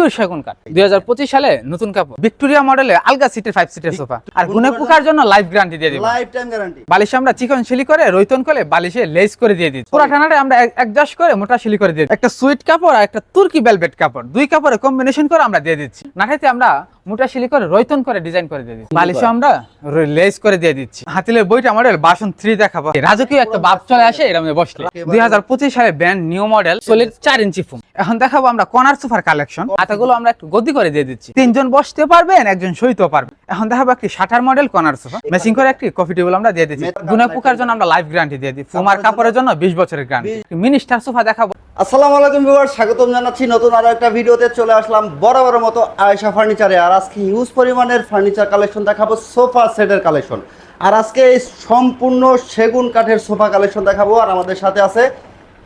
Pure সেগুন কাঠ। দুই হাজার পঁচিশ সালে নতুন কাপড়। ভিক্টোরিয়া মডেলে আলগা সিটের ফাইভ সিটের সোফা। আর গুনে পোকার জন্য লাইফ গ্যারান্টি দিয়ে দিই লাইফ টাইম গ্যারান্টি বালিশে আমরা চিকন শিলি করে রৈতন করে বালিশে লেস করে দিয়ে দিই পুরা ঠানাটা আমরা অ্যাডজাস্ট করে মোটা শিলি করে দিয়ে দিই একটা সুইট কাপড় আর একটা তুর্কি বেলভেট কাপড়। দুই কাপড়ের কম্বিনেশন করে আমরা দিয়ে দিচ্ছি। নাঠাইতে আমরা মোটা শিলি করে রৈতন করে ডিজাইন করে দিয়ে দিচ্ছি। বালিশে আমরা লেস করে দিয়ে দিচ্ছি। হাতিলের বইটা মডেল বাসন থ্রি দেখাবো। রাজকীয় একটা বাপ চলে আসে এরকম বসলে। দুই হাজার পঁচিশ সালে ব্যান্ড নিউ মডেল সলিড চার ইঞ্চি ফুম এখন দেখাবো আমরা কর্নার সোফার কালেকশন হাতাগুলো আমরা একটু গদি করে দিয়ে দিচ্ছি। তিনজন বসতে পারবেন একজন শুইতেও পারবেন। এখন দেখাবো একটি shutter model corner sofa matching করে একটি কফি টেবিল আমরা দিয়ে দিচ্ছি। গুনা পোকার জন্য আমরা লাইফ গ্যারান্টি দিয়ে দিই। ফুমার কাপড়ের জন্য বিশ বছরের গ্যারান্টি মিনি স্টার সোফা দেখাবো। আসসালামু আলাইকুম ভিউয়ার স্বাগতম জানাচ্ছি নতুন আরও একটা ভিডিওতে চলে আসলাম বরাবর মতো আয়েশা ফার্নিচারে। আর আজকে হিউজ পরিমাণের ফার্নিচার কালেকশন দেখাবো সোফা সেটের কালেকশন আর আজকে এই সম্পূর্ণ সেগুন কাঠের সোফা কালেকশন দেখাবো, আর আমাদের সাথে আছে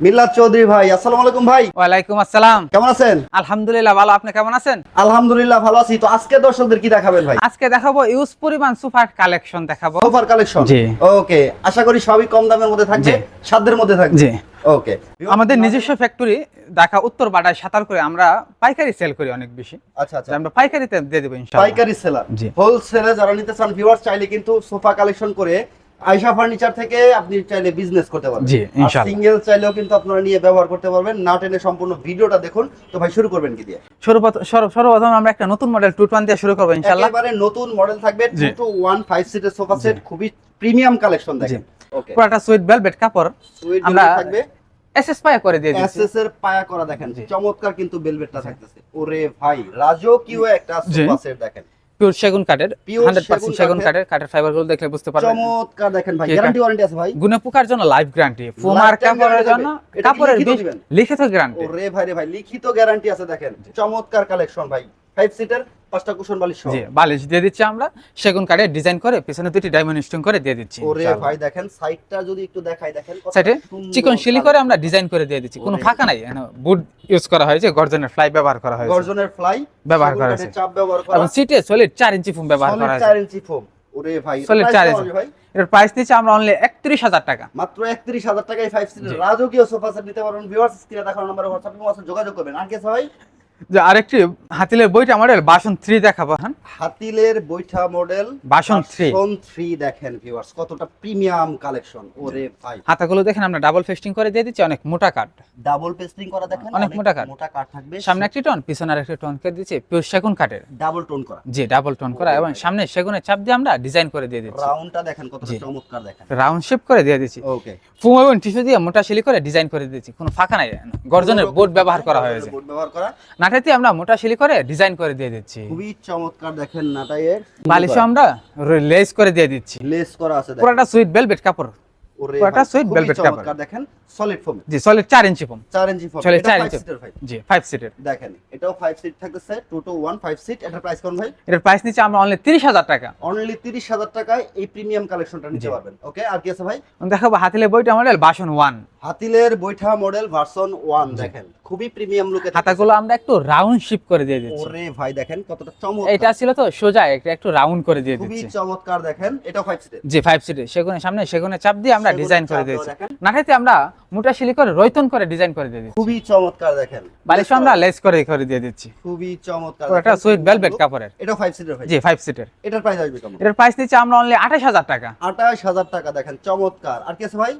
মিল্লাত চৌধুরী ভাই আসসালামু আলাইকুম ভাই। ওয়ালাইকুম আসসালাম। কেমন আছেন? আলহামদুলিল্লাহ ভালো। আপনি কেমন আছেন? আলহামদুলিল্লাহ ভালো আছি। তো আজকে দর্শকদের কি দেখাবেন ভাই? আজকে দেখাবো ইউজ পরিমাণ সোফার কালেকশন দেখাবো। সোফার কালেকশন? জি। ওকে আশা করি সবই কম দামের মধ্যে থাকবে সাধ্যের মধ্যে থাকবে। জি। ওকে। আমাদের নিজস্ব ফ্যাক্টরি ঢাকা উত্তর বাডায় সাতার করে আমরা পাইকারি সেল করি অনেক বেশি। আচ্ছা আচ্ছা। আমরা পাইকারিতে দিয়ে দেবো ইনশাআল্লাহ। পাইকারি সেলার জি। হোলসেলে যারা নিতে চান ভিউয়ার্স চাইলে কিন্তু সোফা কালেকশন করে আয়শা ফার্নিচার থেকে আপনি চাইলে বিজনেস করতে পারবেন। জি, ইনশাআল্লাহ। সিঙ্গেল চাইলেও কিন্তু আপনারা নিয়ে ব্যবহার করতে পারবেন। না টেনে সম্পূর্ণ ভিডিওটা দেখুন। তো ভাই শুরু করবেন কি দিয়ে? সর্বপ্রথম সর্বপ্রথম আমরা একটা নতুন মডেল টু ওয়ান দিয়ে শুরু করব ইনশাআল্লাহ একেবারে নতুন মডেল থাকবে। 2 টু 1 5 সিটের সোফা সেট খুবই প্রিমিয়াম কালেকশন দেখেন। ওকে পুরোটা সুইট ভেলভেট কাপড়। আমরা থাকবে। এসএস পায়া করে দিয়ে দিচ্ছি। এসএস এর পায়া করা দেখেন। চমৎকার কিন্তু বেলভেটটা থাকতেছে। ওরে ভাই রাজকীয় একটা সোফা সেট দেখেন। পিওর সেগুন কাঠের Pure হান্ড্রেড পার্সেন্ট সেগুন সেগুন কাঠের। কাঠের ফাইবারগুলো ফাইবারগুলো দেখলে বুঝতে পারবেন। চমৎকার দেখেন ভাই গ্যারান্টি ওয়ারেন্টি আছে ভাই। গুনে পোকার জন্য লাইফ গ্যারান্টি ফোমার কাপড়ের জন্য কাপড়ের লিখিত? গ্যারান্টি ওরে ভাই রে ভাই লিখিত গ্যারান্টি আছে দেখেন। চমৎকার কালেকশন ভাই। ফাইভ সিটার পাঁচটা কুশন বালিশ জি বালিশ দিয়ে দিচ্ছি আমরা। সেগুন কাঠের ডিজাইন করে পিছনে দুটি ডায়মন্ড স্টোন করে দিয়ে দিচ্ছি ওরে ভাই দেখেন সাইডটা যদি একটু দেখাই দেখেন সাইডে চিকন শিলি করে আমরা ডিজাইন করে দিয়ে দিচ্ছি। কোনো ফাঁকা নাই বুড ইউজ করা হয়েছে গর্জনের ফ্লাই ব্যবহার করা হয়েছে। গর্জনের ফ্লাই ব্যবহার করা হয়েছে। চাপ ব্যবহার করা। এবং সিটে সলিড চার ইঞ্চি ফুম ব্যবহার করা সলিড হয়েছে। 4 ইঞ্চি ফোম ওরে ভাই চার কেমন ইঞ্চি। ভাই? এর প্রাইস দিচ্ছি আমরা অনলি একত্রিশ হাজার টাকা। মাত্র 31000 টাকায় 5 সিটার। রাজকীয় সোফা সেট নিতে পারবেন ভিউয়ার্স স্ক্রিনে দেখানো নম্বরে WhatsApp এবং যোগাযোগ করবেন। আর কি ভাই? যে আরেকটি হাতিলের বইটা মডেল বাসন থ্রি দেখাবো হ্যাঁ হাতিলের বৈঠা মডেল বাসন three। 3 দেখেন ভিউয়ার্স কতটা প্রিমিয়াম কালেকশন ওরে ভাই। হাতাগুলো দেখেন আমরা ডাবল ফেস্টিং করে দিয়ে দিচ্ছি অনেক মোটা কাঠ ডাবল পেস্টিং করা দেখেন অনেক মোটা কাঠ। মোটা কাঠ থাকবে। সামনে একটি টন পিছনে আরেকটি টন করে পিওর সেগুন কাঠের ডাবল টোন করা। জি ডাবল টন করা এবং সামনে সেগুনের চাপ দিয়ে আমরা ডিজাইন করে দিয়ে দিচ্ছি। রাউন্ডটা দেখেন কতটা চমৎকার দেখেন। রাউন্ড শেপ করে দিয়ে দিচ্ছি। ওকে ফুম এবং টিস্যু দিয়ে মোটা শিলি করে ডিজাইন করে দিয়েছি কোনো ফাঁকা নাই গর্জনের বোর্ড ব্যবহার করা হয়েছে। বোর্ড ব্যবহার করা। নাটাইতে আমরা মোটা শিলি করে ডিজাইন করে দিয়ে দিচ্ছি। খুবই চমৎকার দেখেন নাটাইয়ের বালিশ আমরা লেস করে দিয়ে দিচ্ছি। লেস করা আছে পুরোটা সুইট বেলভেট কাপড়। ওরে পুরোটা ভাই, sweet খুবই velvet কাপড়। চমৎকার দেখেন সলিড ফোম জি সলিড চার ইঞ্চি ফোম 4 ইঞ্চি ফোম Solid এটা চার 5 ইঞ্চি। জি ফাইভ সিটের দেখেন এটাও 5 সিট থাকতেছে 2 1 5 সিট এটা প্রাইস কোন ভাই? এটার প্রাইস নিচ্ছে আমরা অনলি তিরিশ হাজার টাকা। অনলি 30000 টাকায় এই প্রিমিয়াম কালেকশনটা নিতে জি। পারবেন ওকে আর কি আছে ভাই? দেখাবো হাতিলে বইটা মডেল বাসন ওয়ান হাতিলের বৈঠা মডেল ভার্সন 1 দেখেন খুবই প্রিমিয়াম লুকে হাতাগুলো আমরা একটু রাউন্ড শেপ করে দিয়ে দিচ্ছি। ওরে ভাই দেখেন কতটা চমৎকার। এটা ছিল তো সোজা একটা একটু রাউন্ড করে দিয়ে খুবই চমৎকার দেখেন এটাও 5 সিটের জি ফাইভ সিটের সেগুনের সামনে সেগুনে চাপ দিয়ে আমরা ডিজাইন করে দিয়েছি। নাটাইতে আমরা মোটা শিলি করে রৈতন করে ডিজাইন করে দিয়ে দিচ্ছি। খুবই চমৎকার দেখেন। বালিশ আমরা লেস করে করে দিয়ে দিচ্ছি। খুবই চমৎকার দেখেন। সুইট ভেলভেট কাপড়ের। এটাও 5 সিটের ভাই। জি ফাইভ সিটের এটার প্রাইস আসবে কেমন? এটার প্রাইস নিচ্ছে আমরা অনলি আঠাশ হাজার টাকা। 28000 টাকা দেখেন চমৎকার। আর কি আছে ভাই?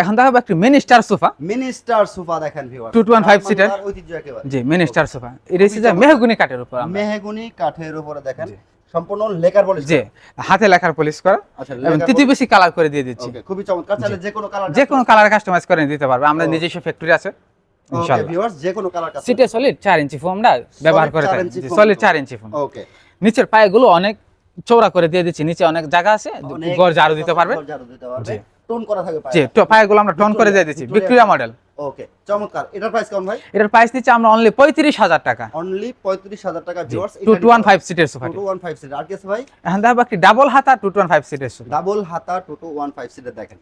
এখন দেখাবো একটি mini star sofa mini star sofa দেখেন ভিউয়ার 215 সিটার। ঐতিহ্য একেবারে। জি মিনি স্টার সোফা এটা হচ্ছে মেহগুনি কাঠের উপর মেহগুনি কাঠের উপরে দেখেন। সম্পূর্ণ লেকার বলে জি হাতে লেখার পলিশ করা আচ্ছা এবং বেশি কালার করে দিয়ে দিচ্ছি। খুবই চমৎকার। চাইলে যে কোনো কালার যে কোনো কালার কাস্টমাইজ করে দিতে পারবে। আমরা নিজস্ব ফ্যাক্টরি আছে ওকে ভিউয়ার্স যে কোনো কালার কাছে সিটে সলিড চার ইঞ্চি ফোম আমরা ব্যবহার করে থাকি সলিড। চার ইঞ্চি ফোম ওকে নিচের পায়েগুলো অনেক চৌড়া করে দিয়ে দিচ্ছি। নিচে অনেক জায়গা আছে গড় ঝাড়ু দিতে পারবে। টোন করা থাকবে জি পায়ে পায়েগুলো আমরা টন করে দিয়ে দিচ্ছি। ভিক্টোরিয়া মডেল ওকে চমৎকার। এটার প্রাইস কেমন ভাই? এটার প্রাইস নিচ্ছে আমরা অনলি পঁয়ত্রিশ হাজার টাকা। অনলি 35000 টাকা ভিউয়ার্স টু। ওয়ান ফাইভ সিটের সোফা 2215 সিটার আর কি আছে ভাই? হ্যাঁ দেখব একটি ডাবল হাতা টু টু ওয়ান ফাইভ সিটের সোফা ডাবল হাতা 2215 সিটের দেখেন।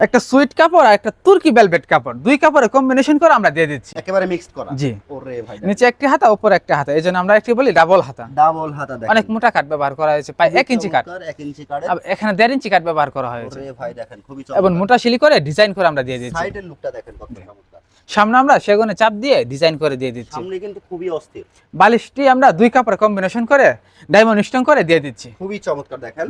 একটা সুইট কাপড় আর একটা তুর্কি বেলভেট কাপড়। দুই কাপড়ে কম্বিনেশন করে আমরা দিয়ে দিচ্ছি। একেবারে মিক্সড করা। জি। ওরে ভাই নিচে একটি হাতা উপরে একটা হাতা। এই জন্য আমরা একটি বলি ডাবল হাতা। ডাবল হাতা দেখেন। অনেক মোটা কাঠ ব্যবহার করা হয়েছে প্রায় এক ইঞ্চি কাঠ। 1 ইঞ্চি কাটে এখানে দেড় ইঞ্চি কাঠ ব্যবহার করা হয়েছে। ওরে ভাই দেখেন খুবই চমৎকার। এবং মোটা শিলি করে ডিজাইন করে আমরা দিয়ে দিচ্ছি। সাইডের লুকটা দেখেন কত চমৎকার। সামনে আমরা সেগুনে চাপ দিয়ে ডিজাইন করে দিয়ে দিচ্ছি। সামনে কিন্তু খুবই অস্থির। বালিশটি আমরা দুই কাপড় কম্বিনেশন করে ডায়মন্ড স্টোন করে দিয়ে দিচ্ছি। খুবই চমৎকার দেখেন।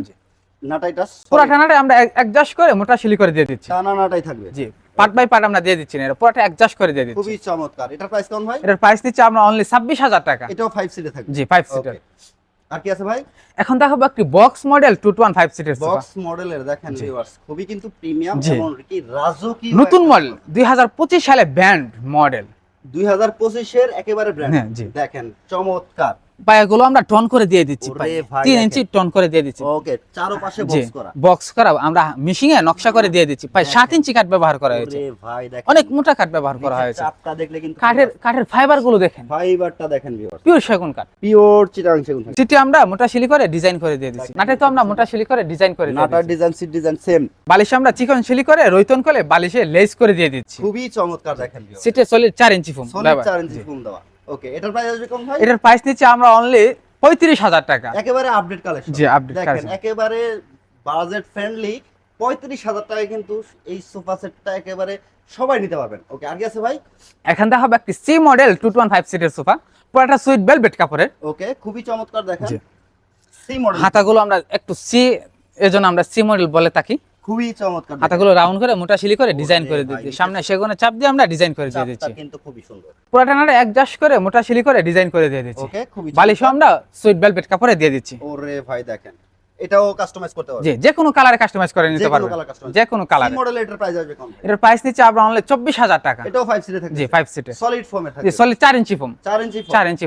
নাটাইটা পুরো টানাটা আমরা অ্যাডজাস্ট করে মোটা শিলি করে দিয়ে দিচ্ছি। টানা নাটাই থাকবে। জি পার্ট বাই পার্ট আমরা দিয়ে দিচ্ছি না এটা পুরোটা অ্যাডজাস্ট করে দিয়ে দিচ্ছি। খুবই চমৎকার। এটার প্রাইস কেমন ভাই? এটার প্রাইস দিচ্ছি আমরা অনলি ছাব্বিশ হাজার টাকা। এটাও ফাইভ সিটে থাকবে। জি ফাইভ সিটার আর কি আছে ভাই? এখন দেখাবো একটি বক্স মডেল সিটের বক্স মডেলের দেখেন ভিউয়ার্স খুবই কিন্তু প্রিমিয়াম এবং কি রাজকীয় নতুন মডেল দুই হাজার পঁচিশ সালে ব্যান্ড মডেল দুই হাজার পঁচিশের একেবারে ব্র্যান্ড দেখেন চমৎকার। পায়াগুলো আমরা টন করে দিয়ে দিচ্ছি তিন ইঞ্চি টন করে দিয়ে দিচ্ছি। ওকে চারোপাশে বক্স করা। বক্স করা আমরা মিশিং এ নকশা করে দিয়ে দিচ্ছি। প্রায় সাত ইঞ্চি কাঠ ব্যবহার করা হয়েছে। অনেক মোটা কাঠ ব্যবহার করা হয়েছে। দেখলে কিন্তু কাঠের কাঠের ফাইবারগুলো দেখেন। ফাইবারটা দেখেন পিওর সেগুন কাঠ। পিওর চিটাং সেগুন সিটি আমরা মোটা শিলি করে ডিজাইন করে দিয়ে দিচ্ছি। নাটে তো আমরা মোটা শিলি করে ডিজাইন করে নাটার ডিজাইন সিট ডিজাইন সেম বালিশে আমরা চিকন শিলি করে রৈতন করে বালিশে লেস করে দিয়ে দিচ্ছি। খুবই চমৎকার দেখেন সিটে সলিড চার ইঞ্চি ফুম 4 ইঞ্চি ফুল দেওয়া। ওকে এটার প্রাইস আসবে কম ভাই? এটার প্রাইস নিচ্ছি আমরা অনলি পঁয়ত্রিশ হাজার টাকা। একেবারে আপডেট কালেকশন জি, update দেখেন একেবারে বাজেট ফ্রেন্ডলি পঁয়ত্রিশ হাজার টাকায় কিন্তু এই সোফা সেটটা একেবারে সবাই নিতে পারবেন। ওকে আর কি আছে ভাই? এখান থেকে হবে একটি C model two two five সিটের সোফা পুরোটা সুইট বেলভেট কাপড়ের। ওকে খুবই চমৎকার দেখেন। সি মডেল হাতাগুলো আমরা একটু সি এজন্য আমরা সি মডেল বলে থাকি। খুবই চমৎকার হাতাগুলো রাউন্ড করে মোটা শিলি করে ডিজাইন করে দিচ্ছি সামনে সেগুনে চাপ দিয়ে আমরা ডিজাইন করে দিয়ে দিচ্ছি কিন্তু খুবই সুন্দর। পুরোটা নাড়ে অ্যাডজাস্ট করে মোটা শিলি করে ডিজাইন করে দিয়ে দিচ্ছি ওকে খুবই বালিশও আমরা সুইট বেলভেট কাপড়ে দিয়ে দিচ্ছি। ওরে ভাই দেখেন। এটাও কাস্টমাইজ করতে পারবেন জি যে কোনো কালারে কাস্টমাইজ করে নিতে যে পারবেন যে কোনো কালারে সি মডেল এটার প্রাইস আসবে কম এটার প্রাইস নিচ্ছে আমরা অনলি চব্বিশ হাজার টাকা। এটাও 5 সিটে থাকবে। জি ফাইভ সিটে সলিড ফোমে জি সলিড চার ইঞ্চি ফোম 4 ইঞ্চি চার ইঞ্চি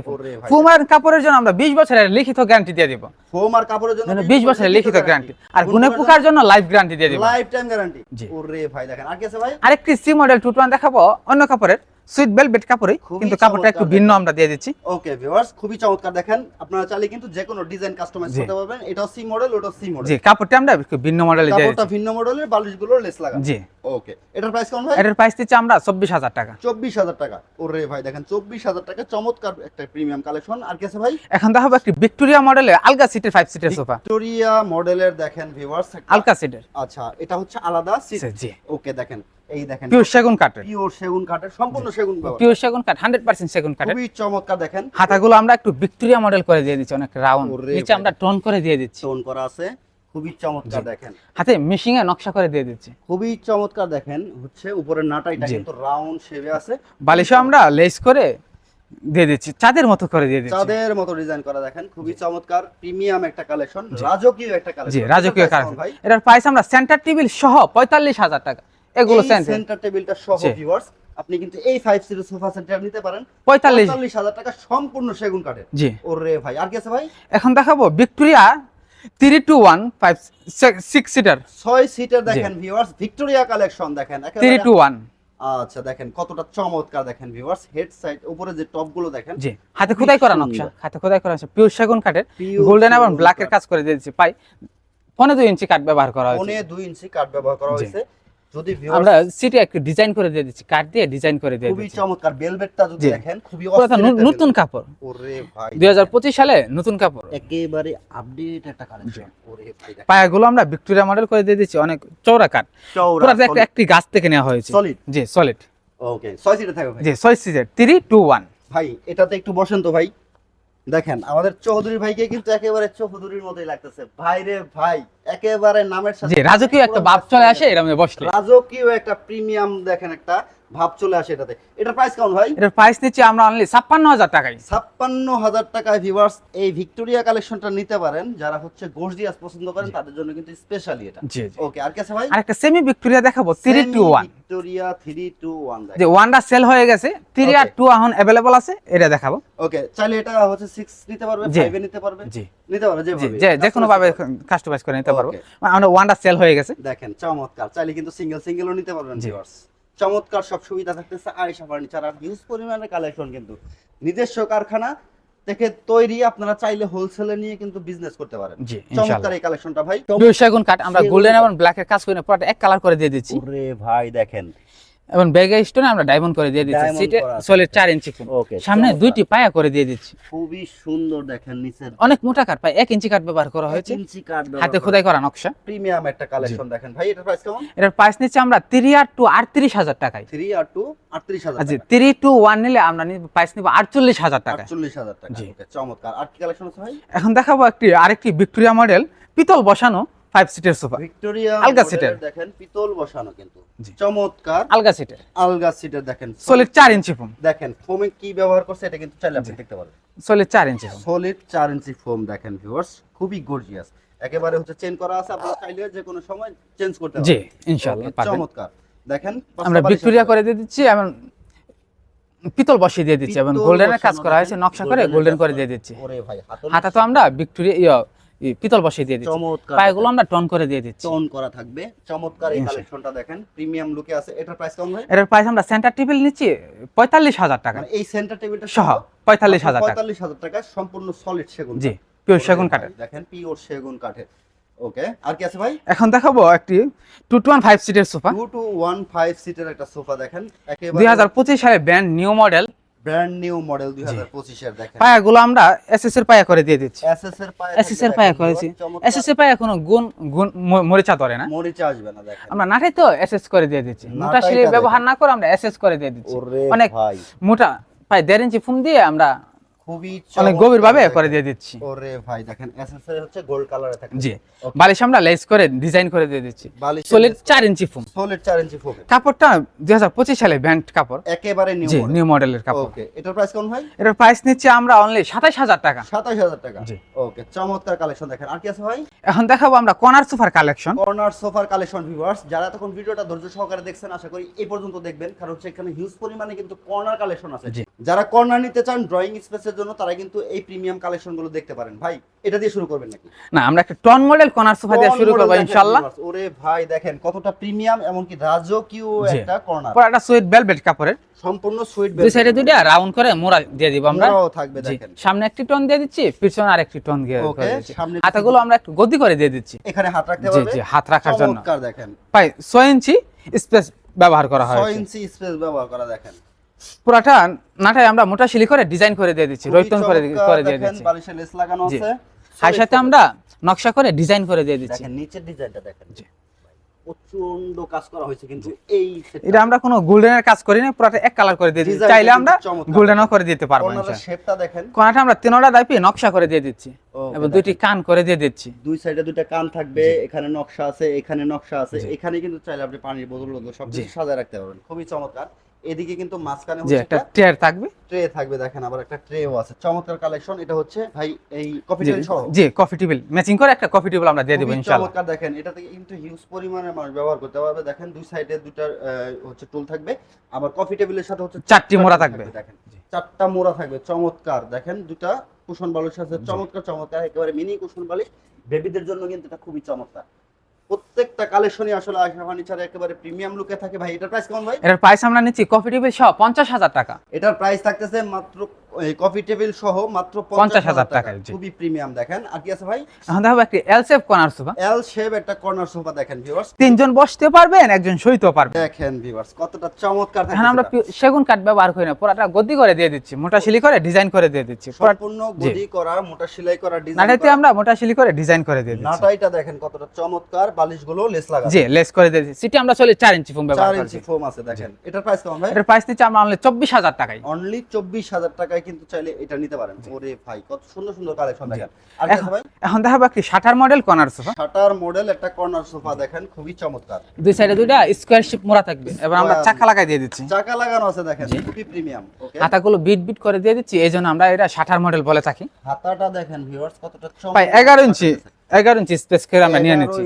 ফোম কাপড়ের জন্য আমরা বিশ বছরের লিখিত গ্যারান্টি দিয়ে দিব। ফোম আর কাপড়ের জন্য মানে বিশ বছরের লিখিত গ্যারান্টি আর গুনে পোকার জন্য লাইফ গ্যারান্টি দিয়ে দিব। লাইফ টাইম গ্যারান্টি জি। ওরে ভাই দেখেন আর কি আছে ভাই? আরেকটি সি মডেল টু ওয়ান দেখাবো অন্য কাপড়ের। সুইট বেলভেট কাপড়ই খুবই কিন্তু কাপড়টা একটু ভিন্ন আমরা দিয়ে দিচ্ছি। ওকে ভিউয়ার্স খুবই চমৎকার দেখেন। আপনারা চাইলে কিন্তু যে কোনো ডিজাইন কাস্টমাইজ করতে পারবেন। এটাও সি মডেল ওটাও সি মডেল জি কাপড়টা আমরা একটু ভিন্ন মডেলে দিয়ে কাপড়টা ভিন্ন মডেলের বালিশগুলো লেস লাগা জি। ওকে এটার প্রাইস কেমন ভাই? এটার প্রাইস দিচ্ছি আমরা চব্বিশ হাজার টাকা। চব্বিশ হাজার টাকা। ওরে ভাই দেখেন চব্বিশ হাজার টাকা চমৎকার একটা প্রিমিয়াম কালেকশন আর কি আছে ভাই? এখন দেখাবো একটি ভিক্টোরিয়া মডেলে আলগা সিটের ফাইভ সিটের সোফা। ভিক্টোরিয়া মডেলের দেখেন ভিউয়ার্স আলকা সিটের। আচ্ছা এটা হচ্ছে আলাদা সিট জি। ওকে দেখেন এই দেখেন পিওর সেগুন কাঠের। পিওর সেগুন কাঠের সম্পূর্ণ সেগুন পিওর সেগুন কাঠ হান্ড্রেড পার্সেন্ট সেগুন কাঠের। খুবই চমৎকার দেখেন। হাতাগুলো আমরা একটু ভিক্টোরিয়া মডেল করে দিয়ে দিচ্ছি অনেক রাউন্ড নিচে আমরা টোন করে দিয়ে দিচ্ছি। টোন করা আছে খুবই চমৎকার দেখেন। হাতে মিশিং এ নকশা করে দিয়ে দিচ্ছি। খুবই চমৎকার দেখেন হচ্ছে উপরের নাটাইটা কিন্তু রাউন্ড শেপে আছে। বালিশও আমরা লেস করে দিয়ে দিচ্ছি চাঁদের মতো করে দিয়ে দিচ্ছি। চাঁদের মতো ডিজাইন করা দেখেন খুবই চমৎকার প্রিমিয়াম একটা কালেকশন রাজকীয় একটা কালেকশন জি রাজকীয় ভাই? এটার প্রাইস আমরা সেন্টার টেবিল সহ পঁয়তাল্লিশ হাজার টাকা। এগুলো সেন্টার সেন্টার টেবিলটা সহ ভিউয়ার্স আপনি কিন্তু এই ফাইভ সিরিজ সোফা সেন্টার নিতে পারেন। পঁয়তাল্লিশ। পঁয়তাল্লিশ হাজার টাকা সম্পূর্ণ সেগুন কাঠের জি। ওরে ভাই আর কি আছে ভাই? এখন দেখাবো Victoria three two one five six seater ছয় সিটের দেখেন ভিউয়ার্স ভিক্টোরিয়া কালেকশন দেখেন। থ্রি টু ওয়ান আচ্ছা দেখেন কতটা চমৎকার দেখেন ভিউয়ার্স হেড সাইড উপরে যে টপগুলো দেখেন। জি হাতে খোদাই করা নকশা হাতে খোদাই করা আছে পিওর সেগুন কাঠের গোল্ডেন এবং ব্ল্যাক এর কাজ করে দিয়েছি পাই। পনেরো দুই ইঞ্চি কাঠ ব্যবহার করা হয়েছে। দুই ইঞ্চি কাঠ ব্যবহার করা হয়েছে। যদি আমরা সিটি একটু ডিজাইন করে দিয়ে দিচ্ছি কাঠ দিয়ে ডিজাইন করে দিয়ে খুবই চমৎকার বেলভেটটা যদি দেখেন খুবই নতুন কাপড়। ওরে ভাই। দুই হাজার পঁচিশ সালে নতুন কাপড়। একেবারে আপডেট একটা কালেকশন ওরে ভাই পায়াগুলো আমরা ভিক্টোরিয়া মডেল করে দিয়ে দিচ্ছি অনেক চওড়া পুরো একটা একটি গাছ থেকে নেওয়া হয়েছে। সলিড জি সলিড ওকে ছয় সিটে থাকবে ভাই। জি ছয় সিজের থ্রি টু ওয়ান ভাই এটাতে একটু বসেন তো ভাই। দেখেন আমাদের চৌধুরী ভাইকে কিন্তু একেবারে চৌধুরীর মতোই লাগতেছে। ভাই রে ভাই। একেবারে নামের সাথে রাজকীয় একটা ভাব চলে আসে এরকম বসলে। রাজকীয় একটা প্রিমিয়াম দেখেন একটা ভাব চলে আসে এটাতে। এটার প্রাইস কেমন ভাই? এটার প্রাইস নিচ্ছি আমরা অনলি ছাপ্পান্ন হাজার টাকায়। ছাপ্পান্ন হাজার টাকায় ভিউয়ার্স এই ভিক্টোরিয়া কালেকশনটা নিতে পারেন। যারা হচ্ছে পছন্দ করেন তাদের জন্য কিন্তু স্পেশালি এটা। ওকে আর ভাই? সেমি ভিক্টোরিয়া দেখাবো three two one Victoria two যে ওয়ানটা সেল হয়ে গেছে আর এখন আছে এটা দেখাবো। ওকে চাইলে এটা হচ্ছে সিক্স নিতে পারবে জি। ফাইভে নিতে পারবে। জি। নিতে পারবে যে যে কোনো ভাবে কাস্টমাইজ করে নিতে পারব। মানে আমরা ওয়ানটা সেল হয়ে গেছে। দেখেন চমৎকার। চাইলে কিন্তু সিঙ্গেল সিঙ্গেলও নিতে পারবেন ভিউয়ার্স চমৎকার সব সুবিধা থাকতেছে আয়েশা ফার্নিচার আর হিউজ পরিমাণের কালেকশন কিন্তু। নিজস্ব কারখানা থেকে তৈরি আপনারা চাইলে হোলসেলে নিয়ে কিন্তু বিজনেস করতে পারেন। জি চমৎকার এই কালেকশনটা ভাই। সেগুন কাঠ আমরা গোল্ডেন এবং এবং ব্ল্যাকের কাজ করে পুরোটা এক কালার করে দিয়ে দিচ্ছি। ওরে ভাই দেখেন। এবং ব্যাগে স্টোনে আমরা ডায়মন্ড করে দিয়ে দিচ্ছি। সিটে। সলিড চার ইঞ্চি সামনে দুইটি পায়া করে দিয়ে দিচ্ছি। খুবই সুন্দর দেখেন নিচের। অনেক মোটা কাঠ পায় এক ইঞ্চি কাঠ ব্যবহার করা হয়েছে। ইঞ্চি কাঠ হাতে খোদাই করা নকশা। প্রিমিয়াম একটা কালেকশন দেখেন। ভাই এটার প্রাইস কেমন? এটার প্রাইস নিচ্ছি আমরা তিরি আর টু আটত্রিশ হাজার টাকায়। থ্রি আর টু আটত্রিশ হাজার আচ্ছা থ্রি টু ওয়ান নিলে আমরা প্রাইস নিব আটচল্লিশ হাজার টাকায়। আটচল্লিশ হাজার টাকা জি। Okay, চমৎকার। আর কি কালেকশন আছে ভাই? এখন দেখাবো একটি আরেকটি ভিক্টোরিয়া মডেল পিতল বসানো। ফাইভ সিটের সোফা ভিক্টোরিয়া আলগা সিটের। দেখেন পিতল বসানো কিন্তু। চমৎকার। আলগা সিটের আলগা সিটের দেখেন। সলিড চার ইঞ্চি ফোম দেখেন ফোমে কি ব্যবহার করছে এটা কিন্তু চাইলে আপনি দেখতে পারেন সলিড চার ইঞ্চি সলিড চার ইঞ্চি ফোম দেখেন ভিউয়ার্স খুবই গর্জিয়াস একেবারে হচ্ছে চেঞ্জ করা আছে আপনারা চাইলে যে কোনো সময় চেঞ্জ করতে জি ইনশাআল্লাহ চমৎকার। দেখেন আমরা ভিক্টোরিয়া করে দিয়ে দিচ্ছি এবং পিতল বসিয়ে দিয়ে দিচ্ছি এবং গোল্ডেনের কাজ করা হয়েছে নকশা করে গোল্ডেন করে দিয়ে দিচ্ছি। ওরে ভাই হাতা তো আমরা ভিক্টোরিয়া পিতল বসে দিয়ে দিচ্ছি। চমৎকার পায়েগুলো আমরা টন করে দিয়ে দিচ্ছি। টোন করা থাকবে। চমৎকার এই কালেকশনটা দেখেন। প্রিমিয়াম লুকে আছে। এটার প্রাইস কেমন ভাই? এটার প্রাইস আমরা সেন্টার টেবিল নিচ্ছি পঁয়তাল্লিশ হাজার টাকা। মানে এই সেন্টার টেবিলটা সহ পঁয়তাল্লিশ হাজার টাকা। পঁয়তাল্লিশ হাজার টাকা সম্পূর্ণ সলিড সেগুন জি পিওর সেগুন কাঠের। দেখেন পিওর সেগুন কাঠের। ওকে আর কি আছে ভাই? এখন দেখাবো একটি টু টু ওয়ান ফাইভ সিটের sofa two two one five সিটের একটা সোফা দেখেন। দুই একেবারে হাজার পঁচিশ সালে brand new model brand new model 2025 এর দেখেন। পায়াগুলো আমরা এসএস এর পায়া করে দিয়ে দিচ্ছি। এসএস এর পায়া এসএস এর পায়া করেছি। এসএস এর পায়া কোনো গুণ গুণ মরিচা ধরে না। মরিচা আসবে না দেখেন। আমরা নাটাই তো এসএস করে দিয়ে দিচ্ছি। মোটা নাটাইটা ব্যবহার না করে আমরা এসএস করে দিয়ে দিচ্ছি। অনেক মোটা প্রায় দেড় ইঞ্চি ফুম দিয়ে আমরা খুবই অনেক গভীর ভাবে করে দিয়ে দিচ্ছি। ওরে ভাই দেখেন এসএস হচ্ছে গোল্ড কালারে থাকে জি বালিশ আমরা লেস করে ডিজাইন করে দিয়ে দিচ্ছি। বালিশ সলিড চার ইঞ্চি ফুম সলিড 4 ইঞ্চি ফোম কাপড়টা দুই হাজার পঁচিশ সালে ব্যান্ড কাপড়। একেবারে নিউ মডেল নিউ মডেলের কাপড়। ওকে এটার প্রাইস কেমন ভাই? এটার প্রাইস নিচ্ছি আমরা অনলি সাতাশ হাজার টাকা। 27000 টাকা। জি। ওকে চমৎকার কালেকশন দেখেন। আর কি আছে ভাই? এখন দেখাবো আমরা কর্নার সোফার কালেকশন কর্নার সোফার কালেকশন ভিউয়ার্স যারা তখন ভিডিওটা ধৈর্য সহকারে দেখছেন আশা করি এই পর্যন্ত দেখবেন। কারণ হচ্ছে এখানে হিউজ পরিমাণে কিন্তু কর্নার কালেকশন আছে। যারা কর্নার নিতে চান ড্রয়িং স্পেসের জন্য তারা কিন্তু এই প্রিমিয়াম কালেকশনগুলো দেখতে পারেন। ভাই এটা দিয়ে শুরু করবেন নাকি? না আমরা একটা টন মডেল কর্নার সোফা দিয়ে শুরু করব viewers, ওরে ভাই দেখেন কতটা প্রিমিয়াম এমনকি রাজকীয় জি। একটা কর্নার পরে একটা সুইট বেলভেট কাপড়ের। সম্পূর্ণ সুইট ভেলভেট দুই সাইডে দুইটা রাউন্ড করে মোড়া দিয়ে দিব আমরা। থাকবে দেখেন। সামনে একটি টন দিয়ে দিচ্ছি পিছনে আরেকটি টন দিয়ে করে সামনে হাতাগুলো আমরা একটু গদি করে দিয়ে দিচ্ছি। এখানে হাত রাখতে জি পারবে? জি হাত রাখার জন্য। দেখেন। ভাই ছয় ইঞ্চি স্পেস ব্যবহার করা 6 ইঞ্চি স্পেস ব্যবহার করা দেখেন। পুরাটা নাটায় আমরা মোটা শিলি করে ডিজাইন করে দিয়ে দিচ্ছি রৈতন করে করে দিয়ে দিচ্ছি। বালিশের লেস লাগানো আছে। হাই সাথে আমরা নকশা করে ডিজাইন করে দিয়ে দিচ্ছি। দেখেন নিচের ডিজাইনটা দেখেন। প্রচণ্ড কাজ করা হয়েছে কিন্তু এই এটা আমরা কোনো গোল্ডেনের কাজ করি না পুরাটা এক কালার করে দিয়ে দিচ্ছি। চাইলে আমরা। গোল্ডেনও করে দিতে পারব ইনশাআল্লাহ। শেপটা দেখেন। কোনাটা আমরা তিনোটা দাইপি নকশা করে দিয়ে দিচ্ছি। এবং দুইটি কান করে দিয়ে দিচ্ছি। দুই সাইডে দুইটা কান থাকবে এখানে নকশা আছে এখানে নকশা আছে। এখানে কিন্তু চাইলে আপনি পানির বোতল বোতল সব কিছু সাজায় রাখতে পারবেন। খুবই চমৎকার। এদিকে কিন্তু মাঝখানে হচ্ছে একটা টেয়ার থাকবে। ট্রে থাকবে দেখেন আবার একটা ট্রেও আছে। চমৎকার কালেকশন এটা হচ্ছে ভাই এই কফি টেবিল সহ। জি কফি টেবিল ম্যাচিং করে একটা কফি টেবিল আমরা দিয়ে দেবো ইনশাআল্লাহ। চমৎকার দেখেন এটা থেকে কিন্তু হিউজ পরিমাণে মানুষ ব্যবহার করতে পারবে। দেখেন দুই সাইডে আহ, হচ্ছে টুল থাকবে। আবার কফি টেবিলের সাথে হচ্ছে চারটি মোড়া থাকবে। দেখেন। চারটা মোড়া থাকবে চমৎকার। দেখেন দুটা কুশন বালিশ আছে চমৎকার চমৎকার একেবারে মিনি কুশন বালিশ। বেবিদের জন্য কিন্তু এটা খুবই চমৎকার। প্রত্যেকটা কালেকশনই আসলে আশা ফার্নিচারে একেবারে প্রিমিয়াম লুকে থাকে। ভাই এটার প্রাইস কেমন ভাই? এটার প্রাইস আমরা নিচ্ছি কফি টেবিল সহ পঞ্চাশ হাজার টাকা। এটার প্রাইস থাকতেছে মাত্র কফি টেবিল সহ মাত্র পঞ্চাশ 50,000 হাজার টাকা। খুবই প্রিমিয়াম দেখেন। আর কি আছে ভাই? এখন দেখাবো একটি L shape corner sofa L shape একটা কর্নার সোফা দেখেন ভিউয়ার্স তিনজন বসতে পারবেন একজন শুইতেও পারবেন। দেখেন ভিউয়ার্স কতটা চমৎকার এখন আমরা সেগুন কাঠ ব্যবহার করি না পুরাটা গদি করে দিয়ে দিচ্ছি মোটা শিলি করে ডিজাইন করে দিয়ে দিচ্ছি। সম্পূর্ণ গদি করা মোটা সেলাই করা ডিজাইন নাটাইতে আমরা মোটা শিলি করে ডিজাইন করে দিয়ে দিচ্ছি। নাটাইটা দেখেন কতটা চমৎকার বালিশগুলো লেস লাগা জি লেস করে দিয়ে দিচ্ছি। সিটি আমরা চলে চার ইঞ্চি ফোম ব্যবহার 4 ইঞ্চি ফোম আছে দেখেন। এটার প্রাইস কেমন ভাই? এটার প্রাইস নিচ্ছে আমরা অনলি চব্বিশ হাজার টাকায়। অনলি 24000 টাকায় কিন্তু চাইলে এটা নিতে পারেন। ওরে ভাই কত সুন্দর সুন্দর কালেকশন দেখেন। আর এখন ভাই এখন দেখাবো shutter model corner sofa shutter model একটা কর্নার সোফা দেখেন খুবই চমৎকার। দুই সাইডে দুইটা স্কোয়ার শেপ মোড়া থাকবে। এবার আমরা চাকা লাগাই দিয়ে দিচ্ছি। চাকা লাগানো আছে দেখেন খুবই প্রিমিয়াম ওকে হাতাগুলো বিট বিট করে দিয়ে দিচ্ছি আমরা এটা শাটার মডেল বলে থাকি। হাতাটা দেখেন ভিউয়ার্স কতটা চমৎকার এগারো ইঞ্চি এগারো ইঞ্চি স্পেস করে আমরা নিয়ে নিচ্ছি।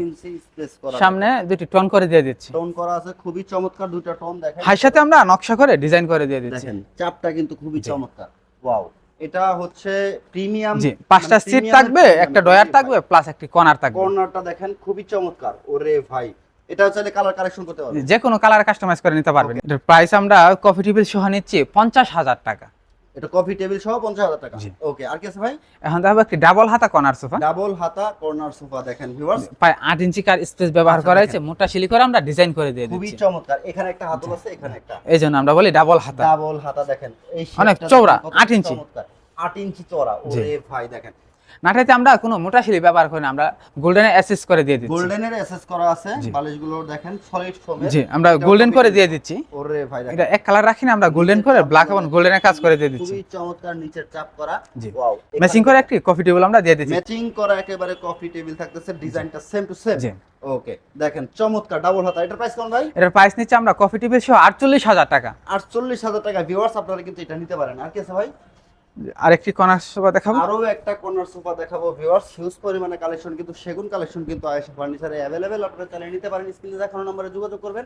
সামনে দুটি টন করে দিয়ে দিচ্ছি। টোন করা আছে খুবই চমৎকার দুইটা টন দেখেন। হাই সাথে আমরা নকশা করে ডিজাইন করে দিয়ে দিচ্ছি। চাপটা কিন্তু খুবই চমৎকার। ওয়াও এটা হচ্ছে প্রিমিয়াম জি পাঁচটা সিট থাকবে একটা ডয়ার থাকবে প্লাস একটি কর্নার থাকবে। কর্নারটা দেখেন খুবই চমৎকার। ওরে ভাই এটা চাইলে কালার কালেকশন করতে পারবেন। যে কোনো কালার কাস্টমাইজ করে নিতে পারবেন। এটার প্রাইস আমরা কফি টেবিল সহ নিচ্ছি পঞ্চাশ হাজার টাকা। এটা কফি টেবিল সহ পঞ্চাশ হাজার টাকা। ওকে আর কি আছে ভাই? এখন দেখো একটি ডাবল হাতা কর্নার সোফা ডাবল হাতা কর্নার সোফা দেখেন ভিউয়ার্স প্রায় আট ইঞ্চি কার স্পেস ব্যবহার আচ্ছা, করা হয়েছে মোটা শিলি করে আমরা ডিজাইন করে দিয়ে খুবই চমৎকার। এখানে একটা হাতল আছে এখানে একটা। এই জন্য আমরা বলি ডাবল হাতা। ডাবল হাতা দেখেন। এই অনেক চওড়া, আট ইঞ্চি। চমৎকার। আট ইঞ্চি চওড়া। ওরে ভাই দেখেন। নাটাইতে আমরা কোনো মোটা শিলি ব্যবহার করি না আমরা গোল্ডেন অ্যাসেস করে দিয়ে দিচ্ছি। গোল্ডেনের এসএস করা আছে। বালিশগুলো দেখেন সলিড ফোমের জি আমরা গোল্ডেন করে দিয়ে দিচ্ছি। ওরে ভাই এটা এক কালার রাখি না আমরা গোল্ডেন করে ব্ল্যাক এবং গোল্ডেনের কাজ করে দিয়ে দিচ্ছি। খুবই চমৎকার নিচের চাপ করা। জি। ওয়াও ম্যাচিং করে একটি কফি টেবিল আমরা দিয়ে দিচ্ছি। ম্যাচিং করা একেবারে কফি টেবিল থাকতেছে ডিজাইনটা সেম টু সেম জি। ওকে দেখেন চমৎকার ডাবল হাতা। এটার প্রাইস কেমন ভাই? এটার প্রাইস নিচ্ছে আমরা কফি টেবিল সহ আটচল্লিশ হাজার টাকা। আটচল্লিশ হাজার টাকা ভিউয়ার্স আপনারা কিন্তু এটা নিতে পারেন। আর কি আছে ভাই? আরেকটি কর্নার সোফা দেখাবো? আরও একটা কর্নার সোফা দেখাবো ভিউয়ার্স হিউজ পরিমাণে কালেকশন কিন্তু সেগুন কালেকশন কিন্তু আয়েশা ফার্নিচারে অ্যাভেলেবেল আপনারা চাইলে নিতে পারেন স্ক্রিনে দেখানো নম্বরে যোগাযোগ করবেন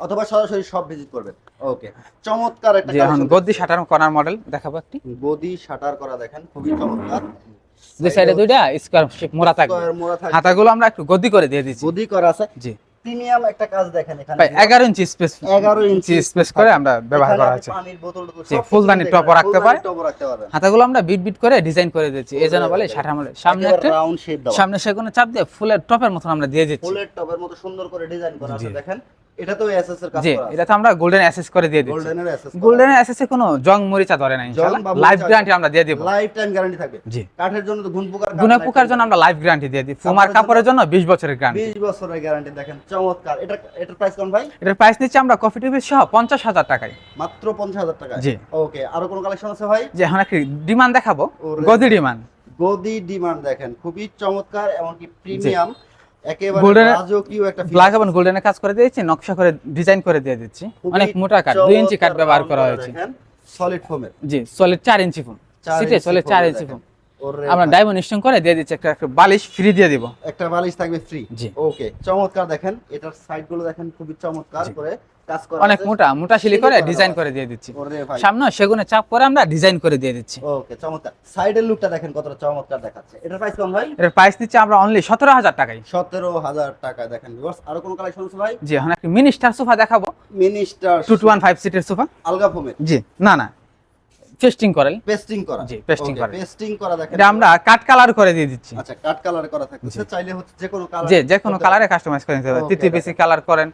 অথবা সরাসরি সব ভিজিট করবেন। ওকে চমৎকার একটা যে collection গদ্দি শাটার কর্নার মডেল দেখাবো একটি। গদি শাটার করা দেখেন খুবই চমৎকার। দুই সাইডে দুইটা স্কোয়ার শেপ মোড়া থাকবে। হাতাগুলো আমরা একটু গদ্দি করে দিয়ে দিচ্ছি। গদি করা আছে। জি। প্রিমিয়াম একটা কাজ দেখেন এখানে। প্রায় এগারো ইঞ্চি স্পেস 11 ইঞ্চি স্পেস করে আমরা ব্যবহার করা হয়েছে পানির বোতল টোতল ফুলদানি টপ রাখতে পারে। হাতাগুলো আমরা বিট বিট করে ডিজাইন করে এই জন্য বলে শাটার আমলে সামনে একটা রাউন্ড শেপ দাও সামনে সেগুলো চাপ দিয়ে ফুলের টপের মতন আমরা দিয়ে দিচ্ছি। ফুলের টপের মতো সুন্দর করে ডিজাইন করা আছে দেখেন। এটা তো এসএস এর কাজ করা এটা তো আমরা গোল্ডেন অ্যাসেস করে দিয়ে দিচ্ছি। গোল্ডেনের এসএস গোল্ডেন অ্যাসেসে কোনো জং মরিচা ধরে না ইনশাআল্লাহ। লাইফ গ্যারান্টি আমরা দিয়ে দিব। লাইফ টাইম গ্যারান্টি থাকবে। জি। কাঠের জন্য তো গুণ পোকার গুনা পোকার জন্য আমরা লাইফ গ্যারান্টি দিয়ে দিই ফুমার কাপড়ের জন্য 20 বছরের গ্যারান্টি 20 বছরের গ্যারান্টি দেখেন চমৎকার। এটা এটার প্রাইস কোন ভাই? এটার প্রাইস নিচ্ছি আমরা কফি টিভি সহ পঞ্চাশ হাজার টাকায়। মাত্র 50000 টাকা জি। ওকে আরও কোন কালেকশন আছে ভাই? যে এখন একটি ডিমান্ড দেখাবো। গদি ডিমান্ড গদি ডিমান্ড দেখেন খুবই চমৎকার এমনকি প্রিমিয়াম একেবারে রাজকীয় একটা ব্ল্যাক এবং গোল্ডেনের কাজ করে দিয়েছি নকশা করে ডিজাইন করে দিয়ে দিচ্ছি। অনেক মোটা কাঠ দুই ইঞ্চি কাঠ ব্যবহার করা হয়েছে। সলিড ফোমের জি সলিড চার ইঞ্চি ফোম সিটে সলিড ইঞ্চি ফোম আমরা ডায়মন্ড স্টোন করে দিয়ে দিচ্ছি একটা একটা বালিশ ফ্রি দিয়ে দিব। একটা বালিশ থাকবে ফ্রি জি। ওকে চমৎকার দেখেন এটার দেখেন খুবই চমৎকার করে কাজ করা অনেক মোটা মোটা শিলি করে ডিজাইন করে দিয়ে দিচ্ছি। সামনে সেগুনে চাপ করে আমরা ডিজাইন করে দিয়ে দিচ্ছি। ওকে চমৎকার। সাইডের লুকটা দেখেন কতটা চমৎকার দেখাচ্ছে। এটার প্রাইস কম ভাই? এর প্রাইস নিচ্ছি আমরা অনলি সতেরো হাজার টাকায়। সতেরো হাজার টাকা দেখেন ভিউয়ার্স আরও কোন কালেকশন আছে ভাই? জি এখন একটি মিনি স্টার সোফা দেখাবো। Mini star two two one five সিটের সোফা আলগা ফোমের জি না না। ফেস্টিং করেন পেস্টিং করা। জি, pasting করা। পেস্টিং করা দেখেন। এটা আমরা কাট কালার করে দিয়ে দিচ্ছি। আচ্ছা কাট কালার করা থাকতেছে। চাইলে হচ্ছে যে কোনো কালার যে যে কোনো কালারে কাস্টমাইজ করে নিতে পারবে Okay, বেশি কালার করেন।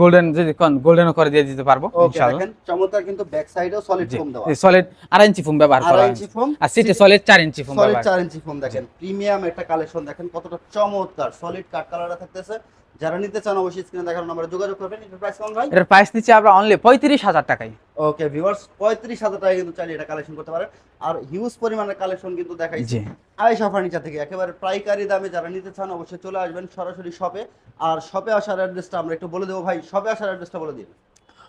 গোল্ডেন যদি কোন গোল্ডেনও করে দিয়ে দিতে পারব ইনশাআল্লাহ। দেখেন চমৎকার কিন্তু ব্যাক সাইডেও সলিড ফোম দেওয়া। সলিড আড়াই ইঞ্চি ফোম ব্যবহার করা ইঞ্চি ফোম আর সিটে সলিড চার ইঞ্চি ফোম সলিড ব্যবহার চার ইঞ্চি ফোম দেখেন। প্রিমিয়াম একটা কালেকশন দেখেন কতটা চমৎকার। সলিড কাট কালারটা থাকতেছে। যারা নিতে চান অবশ্যই স্ক্রিনে দেখানো নম্বরে যোগাযোগ করবেন। এটার প্রাইস কেমন ভাই? এটার প্রাইস নিচ্ছে আমরা অনলি পঁয়ত্রিশ হাজার টাকায়। ওকে ভিউয়ার্স পঁয়ত্রিশ হাজার টাকা কিন্তু চাইলে এটা কালেকশন করতে পারেন। আর হিউজ পরিমাণের কালেকশন কিন্তু দেখাইছি। আয়েশা ফার্নিচার থেকে একেবারে পাইকারি দামে যারা নিতে চান অবশ্যই চলে আসবেন সরাসরি শপে আর শপে আসার অ্যাড্রেসটা আমরা একটু বলে দেবো ভাই। শপে আসার অ্যাড্রেসটা বলে দিন।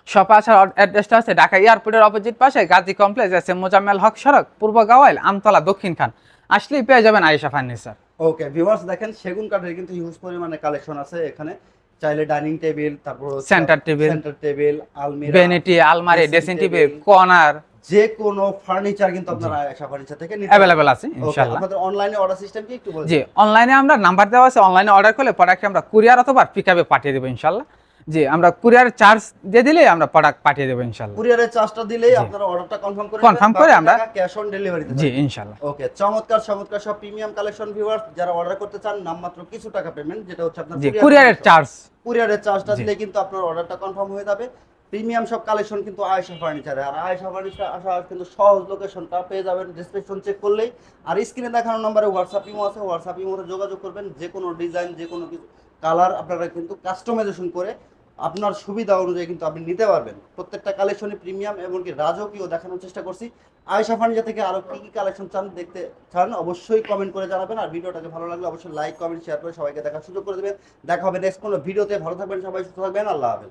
শপে আসার অ্যাড্রেসটা আছে ঢাকা এয়ারপোর্টের অপোজিট পাশে গাজী কমপ্লেক্স আছে মোজাম্মেল হক সড়ক পূর্ব গাওয়াইল আমতলা দক্ষিণ খান। আসলেই পেয়ে যাবেন আয়েশা ফার্নিচার ওকে ভিউয়ার্স দেখেন সেগুন কাঠের কিন্তু হিউজ পরিমাণে কালেকশন আছে এখানে। চাইলে ডাইনিং টেবিল তারপর সেন্টার টেবিল সেন্টার টেবিল আলমিরা ভ্যানিটি আলমারি ড্রেসিং টেবিল কর্নার যে কোনো ফার্নিচার কিন্তু আপনারা আয়েশা ফার্নিচার থেকে নিতে अवेलेबल আছে ইনশাআল্লাহ। আপনাদের অনলাইনে অর্ডার সিস্টেম কি একটু বলুন জি অনলাইনে আমরা নাম্বার দেওয়া আছে অনলাইনে অর্ডার করলে প্রোডাক্ট আমরা কুরিয়ার অথবা পিকআপে পাঠিয়ে দেব ইনশাআল্লাহ। জি আমরা কুরিয়ার চার্জ দিয়ে দিলে আমরা প্রোডাক্ট পাঠিয়ে দেবো ইনশাআল্লাহ কুরিয়ারের চার্জটা দিলেই আপনারা অর্ডারটা কনফার্ম করে Confirm করে আমরা- ক্যাশ অন ডেলিভারিতে জি ইনশাআল্লাহ ওকে চমৎকার চমৎকার সব প্রিমিয়াম কালেকশন ভিউয়ার্স যারা অর্ডার করতে চান নামমাত্র কিছু টাকা পেমেন্ট যেটা হচ্ছে আপনার জি কুরিয়ারের চার্জ কুরিয়ারের চার্জটা দিলে কিন্তু আপনার অর্ডারটা কনফার্ম হয়ে যাবে। প্রিমিয়াম সব কালেকশন কিন্তু আয়েশা ফার্নিচারে আর আয়েশা ফার্নিচার আসা কিন্তু সহজ লোকেশনটা পেয়ে যাবেন ডিসক্রিপশন চেক করলেই। আর স্ক্রিনে দেখানো নম্বরে হোয়াটসঅ্যাপ ইমো আছে হোয়াটসঅ্যাপ ইমোতে যোগাযোগ করবেন যে কোনো ডিজাইন যে কোনো কিছু। কালার আপনারা কিন্তু কাস্টমাইজেশন করে আপনার সুবিধা অনুযায়ী কিন্তু আপনি নিতে পারবেন। প্রত্যেকটা কালেকশনে প্রিমিয়াম এমনকি রাজকীয় দেখানোর চেষ্টা করছি। আয়সা ফার্নিচার থেকে আরও কী কী কালেকশন চান দেখতে চান অবশ্যই কমেন্ট করে জানাবেন। আর ভিডিওটাকে ভালো লাগলে অবশ্যই লাইক কমেন্ট শেয়ার করে সবাইকে দেখার সুযোগ করে দেবেন। দেখা হবে নেক্সট কোনো ভিডিওতে। ভালো থাকবেন সবাই, সুস্থ থাকবেন। আল্লাহ হাফেজ।